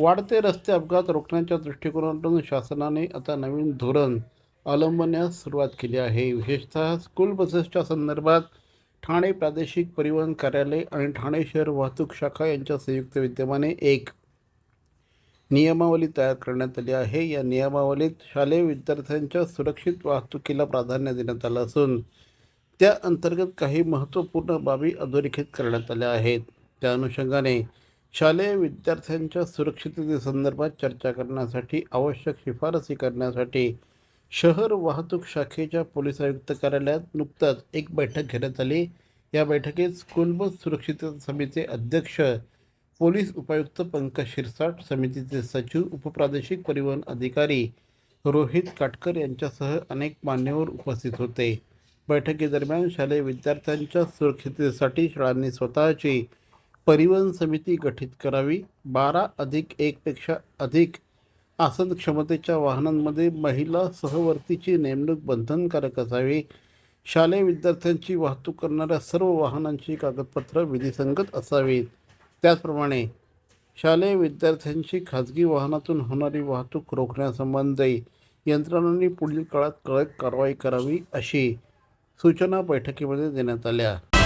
वाढते रस्ते अपघात रोखण्याच्या दृष्टिकोनातून शासनाने आता नवीन धोरण अवलंबण्यास सुरुवात केली आहे. विशेषतः स्कूल बसेसच्या संदर्भात ठाणे प्रादेशिक परिवहन कार्यालय आणि ठाणे शहर वाहतूक शाखा यांच्या संयुक्त विद्यमाने एक नियमावली तयार करण्यात आली आहे. या नियमावलीत शालेय विद्यार्थ्यांच्या सुरक्षित वाहतुकीला प्राधान्य देण्यात आलं असून त्या अंतर्गत काही महत्त्वपूर्ण बाबी अधोरेखित करण्यात आल्या आहेत. त्या अनुषंगाने शालेय विद्यार्थ्यांच्या सुरक्षिततेसंदर्भात चर्चा करण्यासाठी आवश्यक शिफारसी करण्यासाठी शहर वाहतूक शाखेच्या पोलीस आयुक्त कार्यालयात नुकताच एक बैठक घेण्यात आली. या बैठकीत स्कूल बस सुरक्षितता समितीचे अध्यक्ष पोलीस उपायुक्त पंकज शिरसाट समितीचे सचिव उपप्रादेशिक परिवहन अधिकारी रोहित काटकर यांच्यासह अनेक मान्यवर उपस्थित होते. बैठकीदरम्यान शालेय विद्यार्थ्यांच्या सुरक्षिततेसाठी शाळांनी स्वतःची परिवहन समिती गठीत करावी. बारा अधिक एकपेक्षा अधिक आसन क्षमतेच्या वाहनांमध्ये महिला सहवर्तीची नेमणूक बंधनकारक असावी. शालेय विद्यार्थ्यांची वाहतूक करणाऱ्या सर्व वाहनांची कागदपत्र विधिसंगत असावीत. त्याचप्रमाणे शालेय विद्यार्थ्यांची खाजगी वाहनातून होणारी वाहतूक रोखण्यासंबंधी यंत्रणांनी पुढील काळात कडक कारवाई करावी अशी सूचना बैठकीमध्ये देण्यात आल्या.